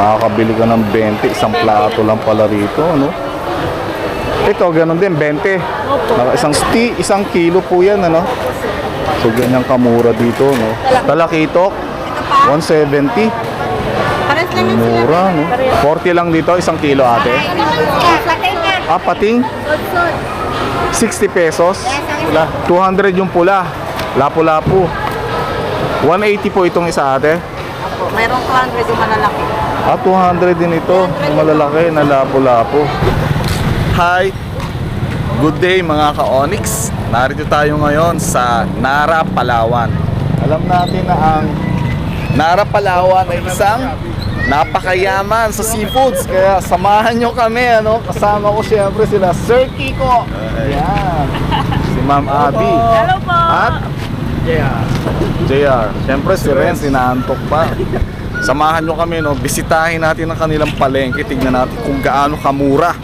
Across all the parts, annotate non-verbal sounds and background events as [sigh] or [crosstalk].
Makakabili ka ng 20, isang plato lang pala rito, ano? Ito, ganun din, 20. Naka isang sti, isang kilo po yan, ano? So, ganyan kamura dito, no? Talakitok, 170. Pares lang yan sila. Mura, no? 40 lang dito, isang kilo ate. Ah, pating, 60 pesos. 200 yung pula. Lapu-lapu. 180 po itong isa ate. Mayroong 200 yung malalaki. Ah, 200 din ito. Yung malalaki na lapu-lapu. Hi! Good day mga ka-Onyx. Narito tayo ngayon sa Nara, Palawan. Alam natin na ang Nara, Palawan ay isang napakayaman sa seafoods. Kaya samahan nyo kami. Ano? Kasama ko siyempre sila Sir Kiko. Yan. Si Ma'am Abby. Hello po. At JR. Siyempre si Ren, sinaantok pa. Samahan nyo kami, no? Bisitahin natin ang kanilang palengke. Tignan natin kung gaano kamura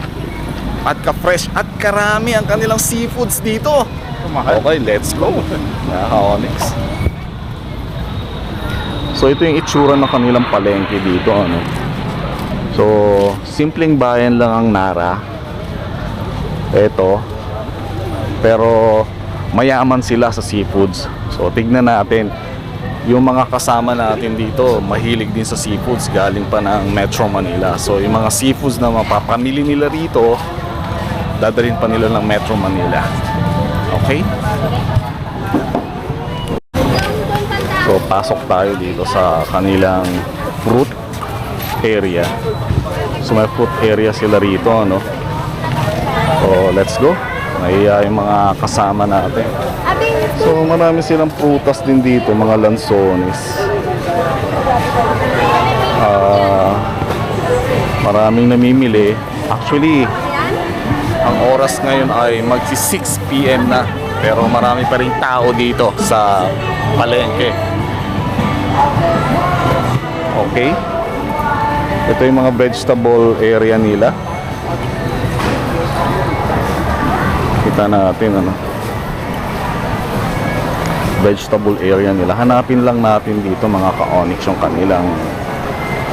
at ka-fresh at karami ang kanilang seafoods dito. Okay, let's go. [laughs] Nakaka-onyx. So ito yung itsura ng kanilang palengke dito, ano. So, simpleng bayan lang ang Nara. Ito. Pero mayaman sila sa seafoods. So, tignan natin. Yung mga kasama natin dito, mahilig din sa seafoods galing pa ng Metro Manila. So, yung mga seafoods na mapapamili nila rito, dadalhin pa nila ng Metro Manila. Okay? So, pasok tayo dito sa kanilang fruit area. So, may fruit area sila rito, ano? So, let's go. Nahiya yung mga kasama natin. So, marami silang prutas din dito, mga lansones. Ah, maraming namimili. Actually, ang oras ngayon ay magsi 6 p.m. na. Pero marami pa rin tao dito sa palengke. Okay. Ito yung mga vegetable area nila. Kita natin ano. Vegetable area nila. Hanapin lang natin dito mga ka-onyx yung kanilang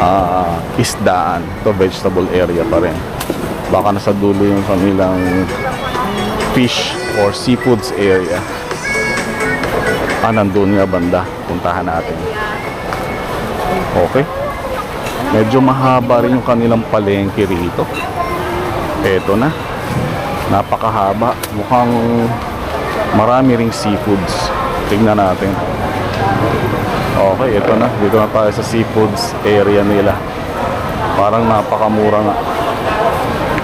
ah, isdaan. Ito vegetable area pa rin. Baka nasa dulo yung kanilang fish or seafoods area. Ah, nandun nga banda. Puntahan natin. Okay. Medyo mahaba rin yung kanilang palengke rito. Eto na. Napakahaba. Mukhang marami ring seafoods. Tingnan natin. Okay, ito na. Dito na tayo sa seafoods area nila. Parang napakamura nga.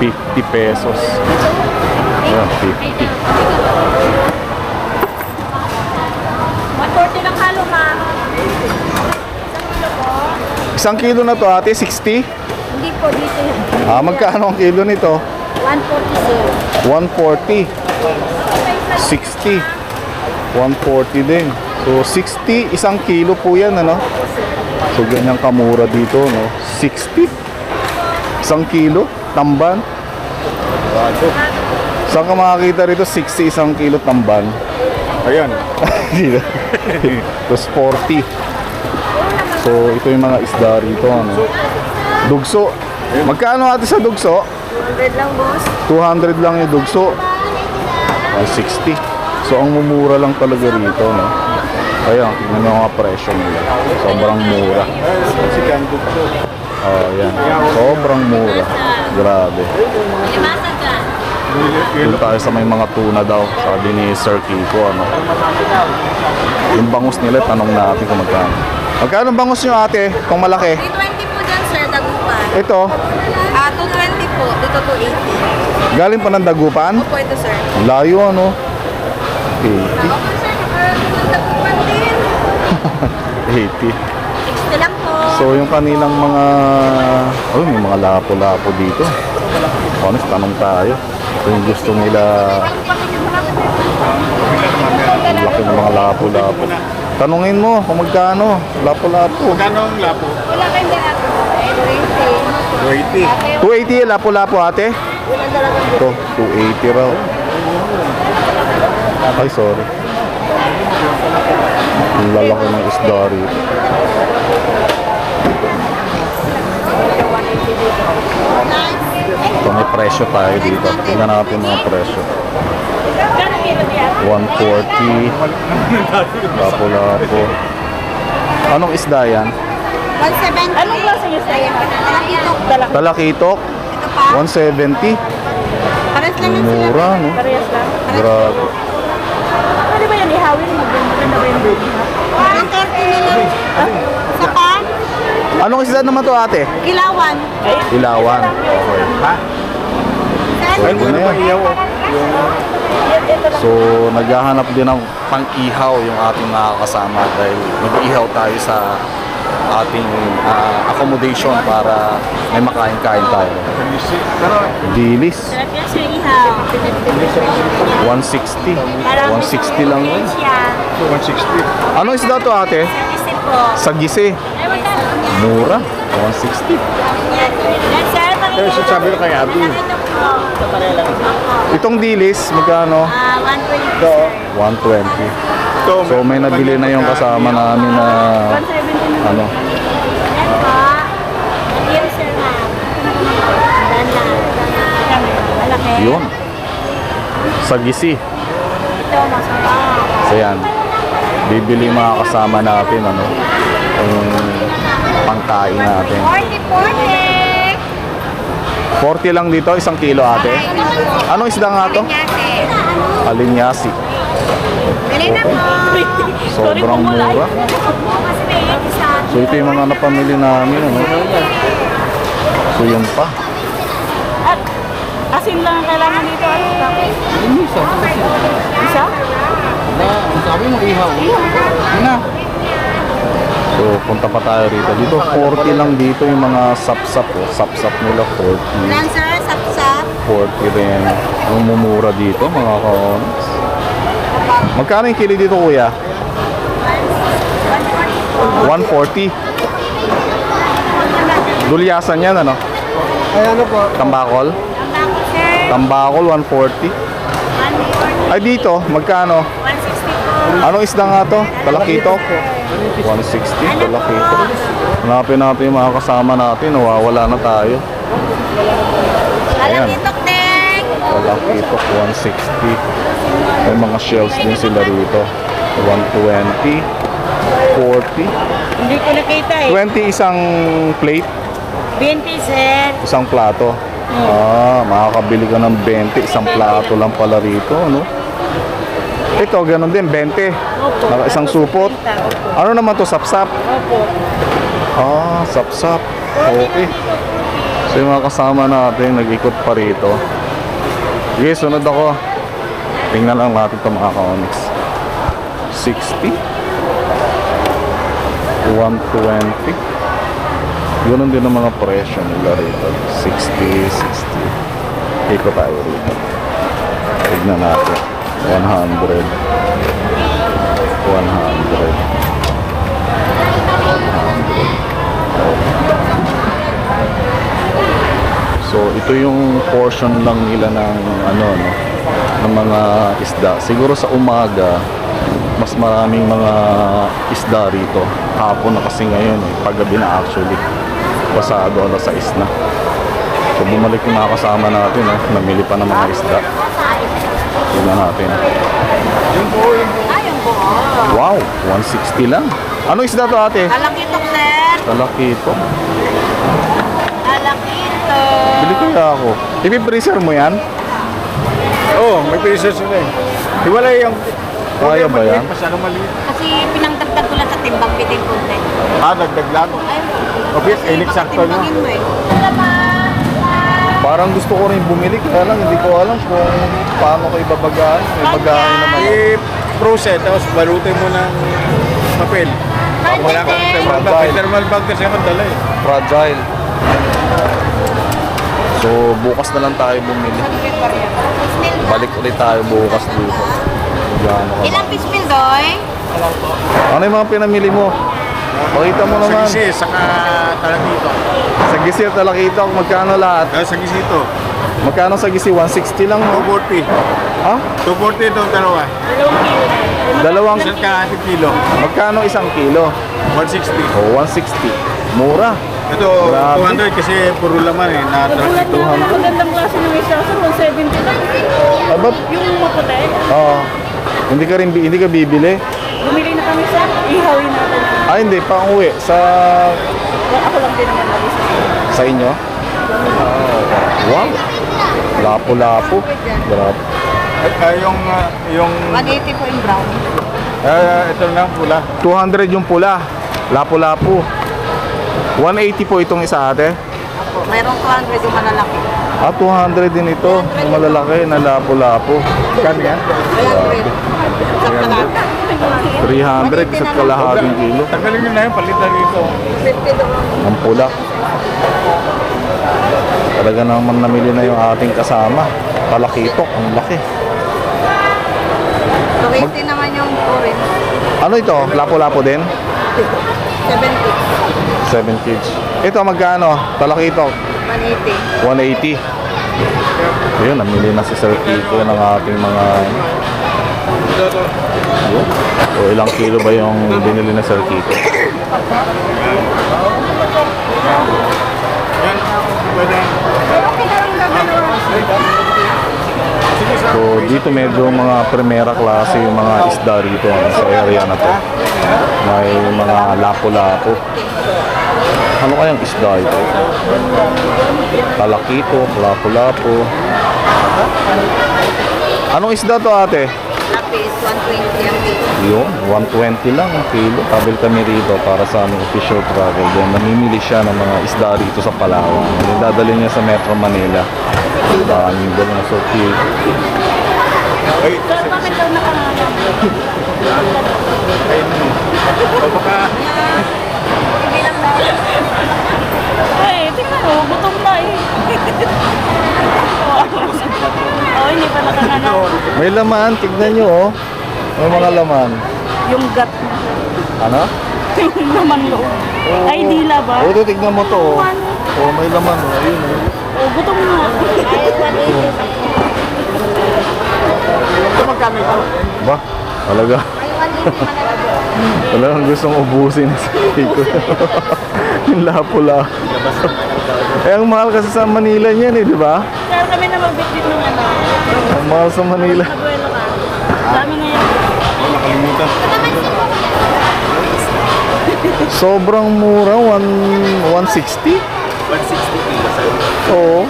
50 pesos. Ayan, 50. 140 lang halo, ma'am. Isang kilo na to ate, 60? Hindi po dito yun. Ah, magkano ang kilo nito? 140, sir. 140. 60. 140 din. So, 60, isang kilo po yan, ano? So, ganyan kamura dito, no? 60. Isang kilo, tamban. Saan ka makakita rito? 60 isang kilo tamban. Ayan. [laughs] Tapos 40. So, ito yung mga isda rito, ano? Dugso. Magkano ate sa dugso? 100 lang, boss. 200 lang yung dugso. 160. So, ang mumura lang talaga rito, no? Kaya, tingnan mo mga presyo nila. Sobrang mura. Oh, yan. Sobrang mura. Grabe. Doon tayo sa may mga tuna daw. Sabi ni Sir Kiko, ano? Yung bangus nila, tanong natin kung magkano. Magkano ang bangus nyo ate? Kung malaki? 320 po dyan, sir, dagupan. Ito, Ah, 220 po. Dito 280. galing pa ng dagupan. Opo, ito, sir. Layo, ano? 80. Opo, sir. Nakarating ng dagupan din. 80. 60 lang po. So yung kanilang mga oh, may mga lapo-lapo dito. Honest, tanong tayo. Kung gusto nila ang laki ng mga lapo-lapo. Tanungin mo kung magkano. Lapo-lapo. Magkano ang lapo? Wala kayong dala po. 280. 280 lapo-lapo ate. Ito, 280 raw. Ay, sorry. Ang lalaki ng isda rito. presyo tayo dito. Tingnan natin mga presyo. 140. Lapo-lapo. Anong isda yan? 170. Anong klase yung sa'yo? Talakitok. Talakitok. Ito pa. 170. Pares lang yan sila. Mura, no? Parehas lang. Grabe. Ba ihawin? Maganda ba yung baby? Parang 30 na lang. Isa pa. Anong isda naman to ate? Kilawan. Ilawan. Okay. Ha? Ayun, ano pa iyaw? So, naghahanap din ng pang-ihaw yung ating mga kasama dahil nag-ihaw tayo sa ating ah, accommodation para may makain-kain tayo. Pero, Dilis. Sarap yan sa ihaw. 160. 160 lang yun. Siya. 160. Ano isda to ate? Wala. Mura. 160. Yan. Yan, sir. Pag Pero sa sabi ko kay Abby. Itong dilis, magkano? Ah, 120, Ito. sir. 120. Ito, So, may nabili na yung kasama namin na 170 na. Ano, Yan po. Here, sir, ma'am. Dan lang. Malaki. yun. Sagisi. Ito, mas mababa. So yan, bibili yung mga kasama natin, ano, yung pangkain natin. 40, 40 lang dito, isang kilo ate. Anong isda nga to? 40. Alinyasi. Bili na po. Sobrang mura. [laughs] So ito yung mga napamili namin, ano. So yun pa. At asin lang ang kailangan dito. Ano ba? Isa? Isa? Sabi mo ihaw. Na. So punta pa tayo rito. Dito 40 lang dito yung mga sapsap, oh. Sapsap nila 40. Ilan sir? Sapsap. 40 rin. Yung mumura dito, mga kaonis. Magkano yung kilo dito, kuya? 140. Dulyasan yan, ano? Ay, ano po? Tambakol? Tambako, sir. Tambakol, 140. 140. Ay, dito, magkano? 160 po. Anong isda nga to? Talakitok? 160, talakitok. Hanapin natin yung mga kasama natin. Nawawala na tayo. Ayan. Talakitok deng. Talakitok, 160. May mga shells din sila rito. 120, 40. Hindi ko nakita eh. 20 isang plate, 20, sir. isang plato. Ah, makakabili ka ng 20, isang plato lang pala rito, ano? Ito, ganun din, 20. Opo. Naka isang supot. 30. Ano naman to, sapsap? Opo. Ah, sapsap. Okay. So yung mga kasama natin, nag-ikot pa rito. Sige, sunod ako. Tingnan lang natin ito mga ka-onyx. 60. 120. Ganun din ang mga presyo nila rito. 60, 60. Ikot tayo rito. Tignan natin. 100. 100. So ito yung portion lang nila ng ano no ng mga isda. Siguro sa umaga mas maraming mga isda rito. Hapon na kasi ngayon eh. Paggabi na actually. Pasado alas 6 na. So bumalik yung mga kasama natin eh. Namili pa ng mga isda. Tingnan natin. Ayun po. Wow! 160 lang. Ano isda to ate? Talakitok sir. Talakito. Talakitok. Bili kaya ako. Ipi-freezer mo yan? Oo, oh, may pieces sila eh. Hiwalay yung... Kaya ba yan? Masyado maliit. Kasi pinangdagdag ko lang sa timbang bitin ko. Ah, dagdag lang. Okay, eh, eksakto na. Timbangin mo eh. Parang gusto ko rin bumili kaya lang hindi ko alam kung paano ko ibabagahin. May bagahin naman. I-process, tapos balutin mo ng papel. Wala kang thermal bag, may thermal bag kasi ako dala eh. Fragile. So bukas na lang tayo bumili. Balik ulit tayo bukas dito. Ilang fish meal doy? Ano yung mga pinamili mo? Pakita mo Sa naman. gisi, saka talang dito. Sa gisi at talakito, magkano lahat? Ah, sa gisi ito, Magkano sa gisi? 160 lang no? 240. Ha? 240 itong dalawa. Dalawang, Isang kilo. magkano isang kilo? 160. O, 160. Mura. Ito, Grabe. 200 kasi puro laman eh. Na Nagulat na ako, magandang klase ng isda sa 170 lang. Ba't? Yung maputi, Oo. Hindi ka rin, hindi ka bibili? bumili na kami sa ihawin natin. Ah, hindi. Pa uwi. Sa, Well, ako lang din naman alis. sa inyo? Oh, wow. Lapo-lapo. Grabe. At ah, yung, ah, yung, 180 po yung brown. ah, ito na pula. 200 yung pula. Lapo-lapo. 180 po itong isa ate. Opo, mayroong 200 yung malalaki. Ah, 200 din ito. Yung malalaki na lapo-lapo. Kano yan? 300. Sa kalata. 300 isa't kalahating kilo. Tagalin nyo na yun, palitan dito. 50 doon. Ang pula. Talaga naman namili na yung ating kasama. Palakitok, ang laki. 280 naman yung orange. Ano ito? Lapo-lapo din? 70. 7 kg. Ito magkano? Talakitok. 180. 180. Ayun, namili na si Sir Kiko ng ating mga... Ito, ito. Ayun. O ilang kilo ba yung binili na Sir Kiko? So dito medyo mga primera klase yung mga isda rito ano, sa area na to. May mga lapo-lapo. Ano kayang isda ito? Talakito, lapo-lapo. Anong isda to ate? Lapis, 120 ang kilo. Yun, 120 lang ang kilo. Travel kami rito para sa aming official travel. Then namimili siya ng mga isda rito sa Palawan. Then dadali niya sa Metro Manila. Daming doon na so cute. Ay, Sir, bakit daw nakangalan? ayun. O baka, mo, gutom na eh. [laughs] oh, hindi pa nakangalan. May laman, tignan nyo oh. May mga laman. Yung gut na. Ano? Yung laman loob. Ay, dila ba? Oo, ito, tignan mo to oh. Oh, may laman oh. Ayun oh. Oh, gutom na. ito magkano ito? Ba? Talaga. Talagang gustong ubusin sa [laughs] ko. Yung lapo-la. Eh, ang mahal kasi sa Manila niyan eh, di ba? Kaya kami na magbitbit ng ano. Ang mahal sa Manila. Abuelo ka. Dami na yan. Oh, nakalimutan. [laughs] Sobrang mura, one, 160? 160 Oo.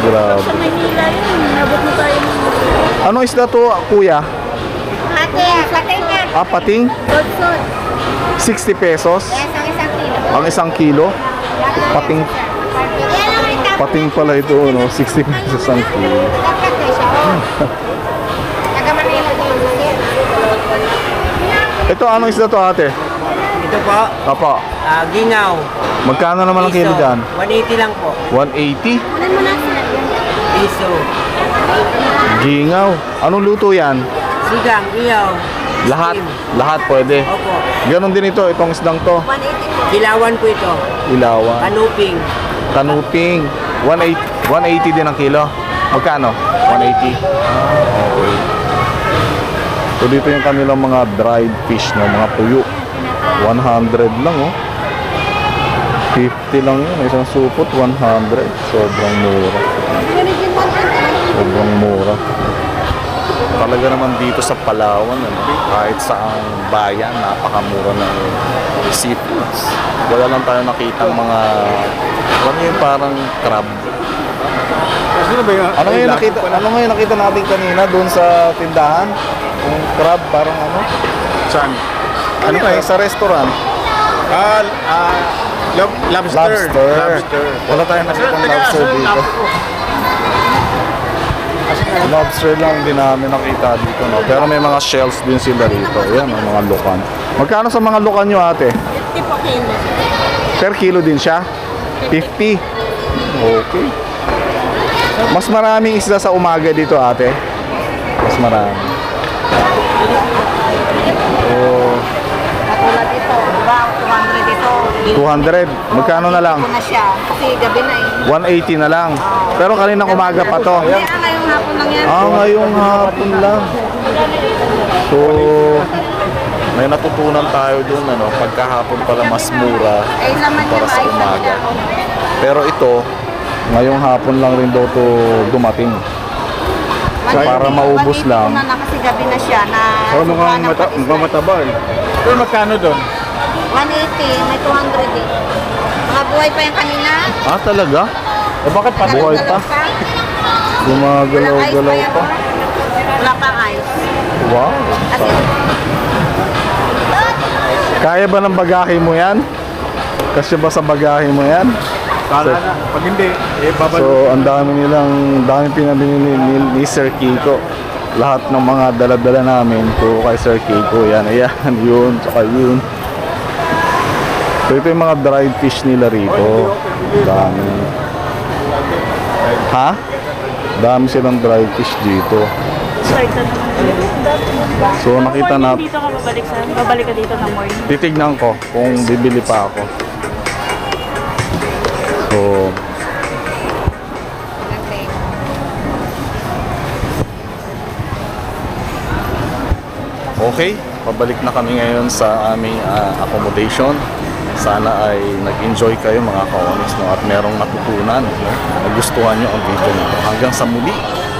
Grabe. Sa Manila yun. Nabot na tayo ng Ano isda to, kuya? Ate, ate nga. Ah, pating? Sod-sod. 60 pesos? Yes, ang isang kilo. Ang isang kilo? Pating, pating pala ito, no? 60 pesos ang kilo. [laughs] Ito, anong isda to, ate? Ito po, Apa, ah, gingaw. magkano naman ang kilo dyan? 180 lang po. 180? Kunin mo na sila. Piso. Gingaw. Anong luto yan? Sigang, iyaw. Lahat, lahat pwede. Opo. Ganon din ito, itong isdang to. 180 po. Kilawan po ito. Ilawan. Kanuping. Kanuping. 180, 180 din ang kilo. Magkano? 180. Ah, okay. So dito yung kanilang mga dried fish na mga tuyo. 100 lang oh. 50 lang yun. Isang supot, 100. Sobrang mura. Sobrang mura. Talaga naman dito sa Palawan, ano, kahit saang bayan, napakamura ng seafoods. Wala lang tayo nakitang mga, alam mo yung parang crab. Sino ba yun? Ano Ay, ngayon nakita, ano ngayon nakita natin kanina doon sa tindahan? Yung crab, parang ano? Saan? Ano eh, sa restaurant? Ah, ah, lob, lobster. Lobster. Lobster. Wala tayong nakita ng lobster dito. Lobster lang din namin nakita dito, no? Pero may mga shells din sila rito. Yan, ang mga lukan. Magkano sa mga lukan nyo, ate? 50 po kilo. Per kilo din siya? 50? Okay. Mas maraming isda sa umaga dito, ate? Mas marami. Oh, Katulad ito, di ba? 200 ito. 200. Magkano na lang? Ito na siya. Kasi gabi na eh. 180 na lang. Pero kanina umaga pa to. Hindi, ah, ngayong hapon lang yan. Ah, ngayong hapon lang. So, may natutunan tayo dun, ano, pagkahapon pala mas mura Ay, naman para sa umaga. Pero ito, ngayong hapon lang rin daw to dumating. So, para maubos lang. na kasi gabi na siya na Oh, mukhang, mata, mukhang mataba eh. Pero magkano doon? 180, may 200 eh. Mga buhay pa yung kanina. Ah, talaga? Eh bakit pa buhay pa? Galaw-galaw pa. Gumagalaw-galaw pa. yan. Wala pang ice. Wow. Kaya ba ng bagahe mo yan? Kasi ba sa bagahe mo yan? Kala na. Pag hindi, eh babalik. So, ang dami nilang, dami pinabili ni, ni, ni Sir Kiko. Lahat ng mga dala-dala namin, puro kay Sir Kiko. Yan, ayan, [laughs] yun, tsaka yun. So, ito yung mga dried fish nila rito. Dami. Ha? Dami silang dried fish dito. Na. So, nakita natin. Dito ka babalik sa, babalik ka dito ng morning. Titignan ko kung bibili pa ako. So, okay. pabalik na kami ngayon sa aming ah, accommodation. Sana ay nag-enjoy kayo mga kaonis no? at merong natutunan. No? Nyo ang video nito. Hanggang sa muli,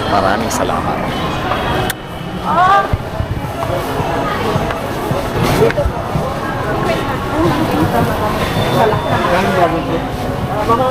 maraming salamat. Ah! Baka